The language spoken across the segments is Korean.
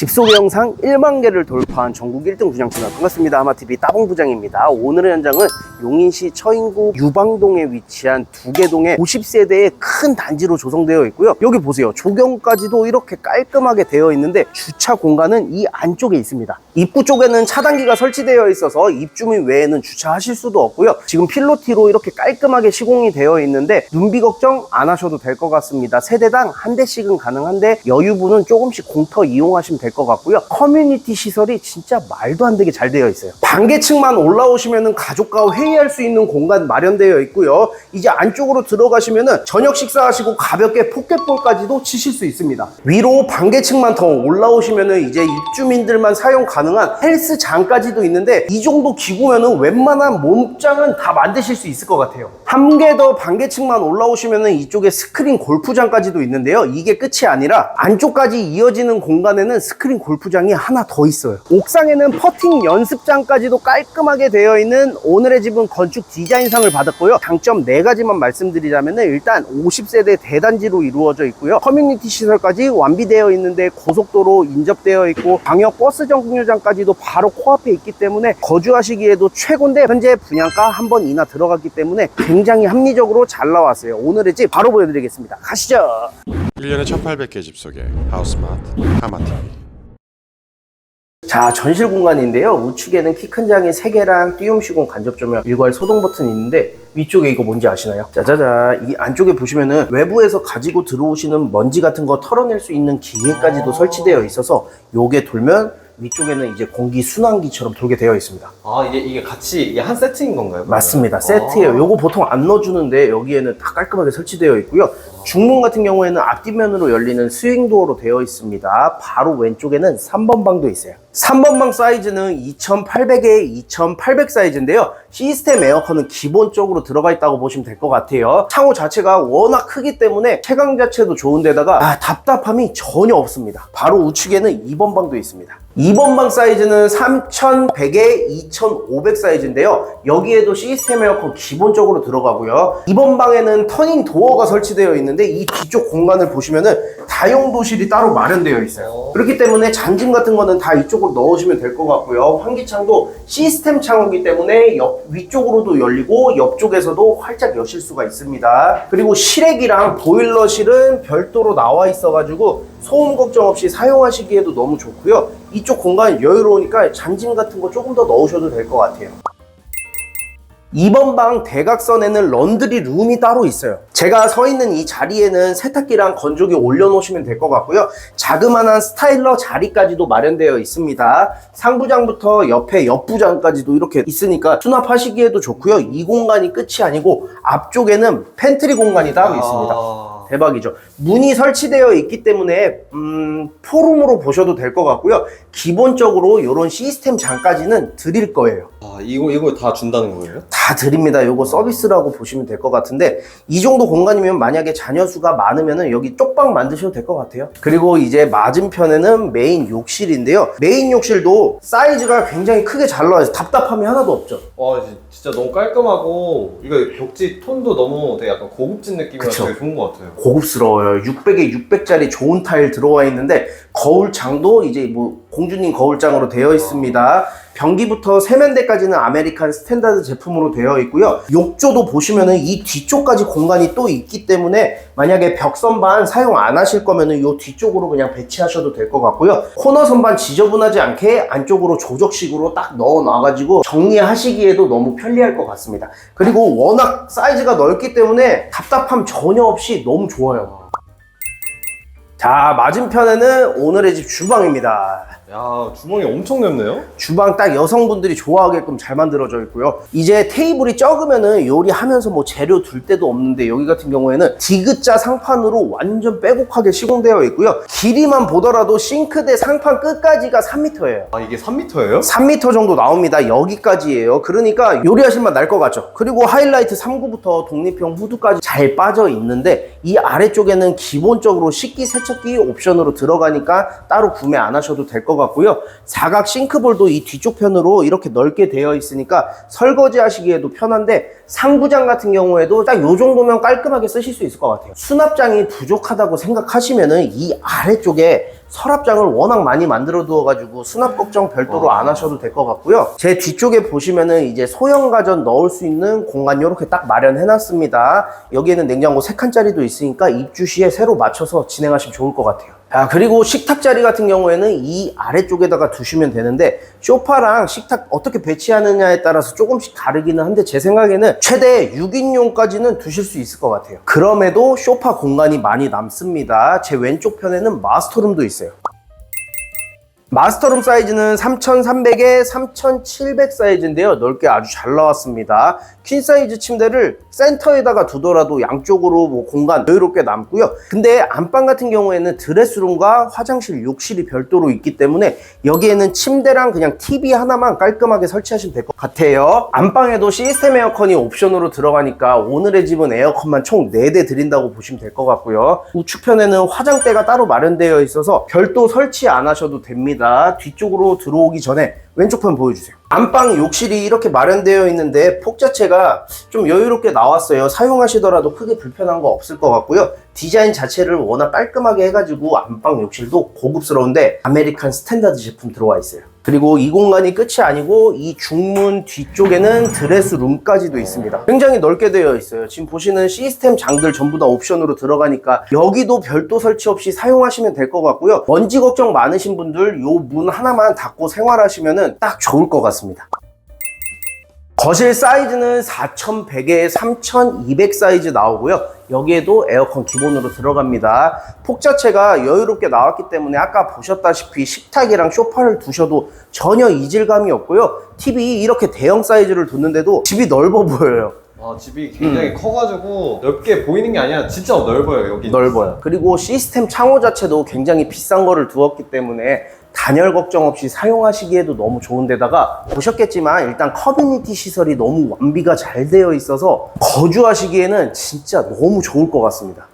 집소개 영상 1만 개를 돌파한 전국 1등 분양 채널 반갑습니다. 하마TV 따봉 부장입니다. 오늘의 현장은 용인시 처인구 유방동에 위치한 두 개 동의 50세대의 큰 단지로 조성되어 있고요. 여기 보세요. 조경까지도 이렇게 깔끔하게 되어 있는데 주차 공간은 이 안쪽에 있습니다. 입구 쪽에는 차단기가 설치되어 있어서 입주민 외에는 주차하실 수도 없고요. 지금 필로티로 이렇게 깔끔하게 시공이 되어 있는데 눈비 걱정 안 하셔도 될 것 같습니다. 세대당 한 대씩은 가능한데 여유분은 조금씩 공터 이용하시면 될것 같고요. 커뮤니티 시설이 진짜 말도 안 되게 잘 되어 있어요. 반개층만 올라오시면 가족과 회의할 수 있는 공간 마련되어 있고요. 이제 안쪽으로 들어가시면 저녁 식사하시고 가볍게 포켓볼까지도 치실 수 있습니다. 위로 반개층만 더 올라오시면 이제 입주민들만 사용 가능한 헬스장까지도 있는데 이 정도 기구면은 웬만한 몸짱은 다 만드실 수 있을 것 같아요. 한 개 더 반개층만 올라오시면은 이쪽에 스크린 골프장까지도 있는데요. 이게 끝이 아니라 안쪽까지 이어지는 공간에는 스크린 골프장이 하나 더 있어요. 옥상에는 퍼팅 연습장까지도 깔끔하게 되어 있는 오늘의 집은 건축 디자인상을 받았고요. 장점 네 가지만 말씀드리자면은 일단 50세대 대단지로 이루어져 있고요. 커뮤니티 시설까지 완비되어 있는데 고속도로 인접되어 있고 광역 버스 정류장까지도 바로 코앞에 있기 때문에 거주하시기에도 최고인데 현재 분양가 한 번 이나 들어갔기 때문에 굉장히 합리적으로 잘 나왔어요. 오늘의 집 바로 보여드리겠습니다. 가시죠. 1년에 1800개 집 속에 하우스마트 하마TV 자, 전실 공간인데요. 우측에는 키 큰 장이 3개랑 띄움 시공 간접 조명, 일괄 소동 버튼이 있는데 위쪽에 이거 뭔지 아시나요? 짜자자. 이 안쪽에 보시면은 외부에서 가지고 들어오시는 먼지 같은 거 털어낼 수 있는 기계까지도 설치되어 있어서 요게 돌면 위쪽에는 이제 공기 순환기처럼 돌게 되어 있습니다. 아 이게 이게 같이 이게 한 세트인 건가요? 맞습니다. 세트예요. 요거 보통 안 넣어주는데 여기에는 다 깔끔하게 설치되어 있고요. 중문 같은 경우에는 앞뒷면으로 열리는 스윙 도어로 되어 있습니다. 바로 왼쪽에는 3번 방도 있어요. 3번 방 사이즈는 2800에 2800 사이즈인데요. 시스템 에어컨은 기본적으로 들어가 있다고 보시면 될 것 같아요. 창호 자체가 워낙 크기 때문에 채광 자체도 좋은데다가 아, 답답함이 전혀 없습니다. 바로 우측에는 2번 방도 있습니다. 2번 방 사이즈는 3100에 2500 사이즈인데요. 여기에도 시스템 에어컨 기본적으로 들어가고요. 2번 방에는 터닝 도어가 설치되어 있는 데 이 뒤쪽 공간을 보시면은 다용도실이 따로 마련되어 있어요. 그렇기 때문에 잔짐 같은 거는 다 이쪽으로 넣으시면 될 것 같고요. 환기창도 시스템 창호기 때문에 옆 위쪽으로도 열리고 옆쪽에서도 활짝 여실 수가 있습니다. 그리고 실외기랑 보일러실은 별도로 나와 있어가지고 소음 걱정 없이 사용하시기에도 너무 좋고요. 이쪽 공간 여유로우니까 잔짐 같은 거 조금 더 넣으셔도 될 것 같아요. 2번 방 대각선에는 런드리 룸이 따로 있어요. 제가 서 있는 이 자리에는 세탁기랑 건조기 올려놓으시면 될 것 같고요. 자그마한 스타일러 자리까지도 마련되어 있습니다. 상부장부터 옆에 옆부장까지도 이렇게 있으니까 수납하시기에도 좋고요. 이 공간이 끝이 아니고 앞쪽에는 팬트리 공간이 따로 있습니다. 아, 대박이죠. 문이 설치되어 있기 때문에 음, 포룸으로 보셔도 될 것 같고요. 기본적으로 이런 시스템 장까지는 드릴 거예요. 아 이거 이거 다 준다는 거예요? 다 드립니다. 요거 서비스라고 보시면 될 것 같은데 이 정도 공간이면 만약에 자녀 수가 많으면은 여기 쪽방 만드셔도 될 것 같아요. 그리고 이제 맞은편에는 메인 욕실인데요. 메인 욕실도 사이즈가 굉장히 크게 잘 나와서 답답함이 하나도 없죠. 와 진짜 너무 깔끔하고 이거 벽지 톤도 너무 되게 약간 고급진 느낌이라 그쵸. 되게 좋은 것 같아요. 고급스러워요. 600에 600짜리 좋은 타일 들어와 있는데 거울장도 이제 뭐 공주님 거울장으로 되어 있습니다. 변기부터 세면대까지는 아메리칸 스탠다드 제품으로 되어 있고요. 욕조도 보시면은 이 뒤쪽까지 공간이 또 있기 때문에 만약에 벽 선반 사용 안 하실 거면은 이 뒤쪽으로 그냥 배치하셔도 될 것 같고요. 코너 선반 지저분하지 않게 안쪽으로 조적식으로 딱 넣어 놔가지고 정리하시기에도 너무 편리할 것 같습니다. 그리고 워낙 사이즈가 넓기 때문에 답답함 전혀 없이 너무 좋아요. 자, 맞은편에는 오늘의 집 주방입니다. 야 주방이 엄청 넓네요. 주방 딱 여성분들이 좋아하게끔 잘 만들어져 있고요. 이제 테이블이 적으면은 요리하면서 뭐 재료 둘 데도 없는데 여기 같은 경우에는 디귿자 상판으로 완전 빼곡하게 시공되어 있고요. 길이만 보더라도 싱크대 상판 끝까지가 3m예요. 아 이게 3m예요? 3m 정도 나옵니다. 여기까지예요. 그러니까 요리하실 맛 날 것 같죠? 그리고 하이라이트 3구부터 독립형 후드까지 잘 빠져 있는데 이 아래쪽에는 기본적으로 식기 세척기 옵션으로 들어가니까 따로 구매 안 하셔도 될 것 같 고요. 사각 싱크볼도 이 뒤쪽 편으로 이렇게 넓게 되어 있으니까 설거지 하시기에도 편한데 상부장 같은 경우에도 딱 요 정도면 깔끔하게 쓰실 수 있을 것 같아요. 수납장이 부족하다고 생각하시면은 이 아래쪽에 서랍장을 워낙 많이 만들어 두어가지고 수납 걱정 별도로 안 하셔도 될 것 같고요. 제 뒤쪽에 보시면은 이제 소형 가전 넣을 수 있는 공간 이렇게 딱 마련해 놨습니다. 여기에는 냉장고 3칸짜리도 있으니까 입주 시에 새로 맞춰서 진행하시면 좋을 것 같아요. 아, 그리고 식탁 자리 같은 경우에는 이 아래쪽에다가 두시면 되는데, 쇼파랑 식탁 어떻게 배치하느냐에 따라서 조금씩 다르기는 한데, 제 생각에는 최대 6인용까지는 두실 수 있을 것 같아요. 그럼에도 쇼파 공간이 많이 남습니다. 제 왼쪽 편에는 마스터룸도 있어요. 마스터룸 사이즈는 3300에 3700 사이즈인데요. 넓게 아주 잘 나왔습니다. 퀸 사이즈 침대를 센터에다가 두더라도 양쪽으로 뭐 공간 여유롭게 남고요. 근데 안방 같은 경우에는 드레스룸과 화장실, 욕실이 별도로 있기 때문에 여기에는 침대랑 그냥 TV 하나만 깔끔하게 설치하시면 될 것 같아요. 안방에도 시스템 에어컨이 옵션으로 들어가니까 오늘의 집은 에어컨만 총 4대 드린다고 보시면 될 것 같고요. 우측편에는 화장대가 따로 마련되어 있어서 별도 설치 안 하셔도 됩니다. 뒤쪽으로 들어오기 전에 왼쪽 편 보여주세요. 안방 욕실이 이렇게 마련되어 있는데 폭 자체가 좀 여유롭게 나왔어요. 사용하시더라도 크게 불편한 거 없을 것 같고요. 디자인 자체를 워낙 깔끔하게 해가지고 안방 욕실도 고급스러운데 아메리칸 스탠다드 제품 들어와 있어요. 그리고 이 공간이 끝이 아니고 이 중문 뒤쪽에는 드레스룸까지도 있습니다. 굉장히 넓게 되어 있어요. 지금 보시는 시스템 장들 전부 다 옵션으로 들어가니까 여기도 별도 설치 없이 사용하시면 될 것 같고요. 먼지 걱정 많으신 분들 요문 하나만 닫고 생활하시면 딱 좋을 것 같습니다. 거실 사이즈는 4100에 3200 사이즈 나오고요. 여기에도 에어컨 기본으로 들어갑니다. 폭 자체가 여유롭게 나왔기 때문에 아까 보셨다시피 식탁이랑 소파를 두셔도 전혀 이질감이 없고요. TV 이렇게 대형 사이즈를 뒀는데도 집이 넓어 보여요. 아, 집이 굉장히 커가지고 넓게 보이는 게 아니라 진짜 넓어요, 여기. 넓어요. 그리고 시스템 창호 자체도 굉장히 비싼 거를 두었기 때문에 단열 걱정 없이 사용하시기에도 너무 좋은데다가 보셨겠지만 일단 커뮤니티 시설이 너무 완비가 잘 되어 있어서 거주하시기에는 진짜 너무 좋을 것 같습니다.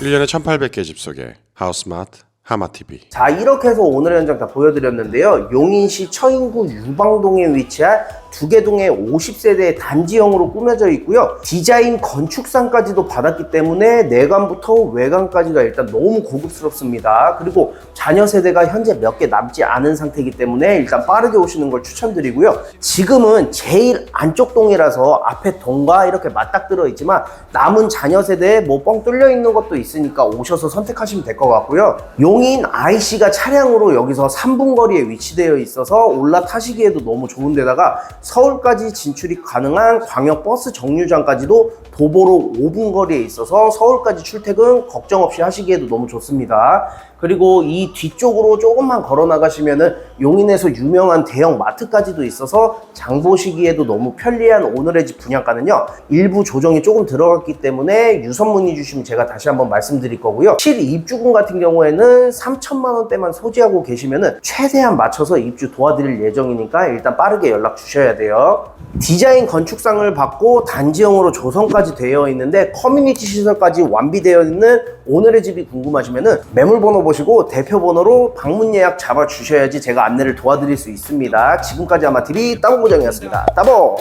1년에 1800개 집 속에 하우스마트 하마TV 자 이렇게 해서 오늘의 현장 다 보여드렸는데요 용인시 처인구 유방동에 위치한 두개 동의 50세대의 단지형으로 꾸며져 있고요. 디자인 건축상까지도 받았기 때문에 내관부터 외관까지가 일단 너무 고급스럽습니다. 그리고 자녀 세대가 현재 몇 개 남지 않은 상태이기 때문에 일단 빠르게 오시는 걸 추천드리고요. 지금은 제일 안쪽 동이라서 앞에 동과 이렇게 맞닥뜨려 있지만 남은 자녀 세대에 뭐 뻥 뚫려 있는 것도 있으니까 오셔서 선택하시면 될 것 같고요. 용인 IC가 차량으로 여기서 3분 거리에 위치되어 있어서 올라타시기에도 너무 좋은 데다가 서울까지 진출이 가능한 광역 버스 정류장까지도 도보로 5분 거리에 있어서 서울까지 출퇴근 걱정 없이 하시기에도 너무 좋습니다. 그리고 이 뒤쪽으로 조금만 걸어 나가시면은 용인에서 유명한 대형 마트까지도 있어서 장 보시기에도 너무 편리한 오늘의 집 분양가는요 일부 조정이 조금 들어갔기 때문에 유선 문의 주시면 제가 다시 한번 말씀드릴 거고요. 실입주금 같은 경우에는 3천만 원대만 소지하고 계시면은 최대한 맞춰서 입주 도와드릴 예정이니까 일단 빠르게 연락 주셔야 돼요. 디자인 건축상을 받고 단지형으로 조성까지 되어 있는데 커뮤니티 시설까지 완비되어 있는 오늘의 집이 궁금하시면은 매물번호 보시고 대표 번호로 방문 예약 잡아 주셔야지 제가 안내를 도와드릴 수 있습니다. 지금까지 아마TV 따봉고정이었습니다. 따봉!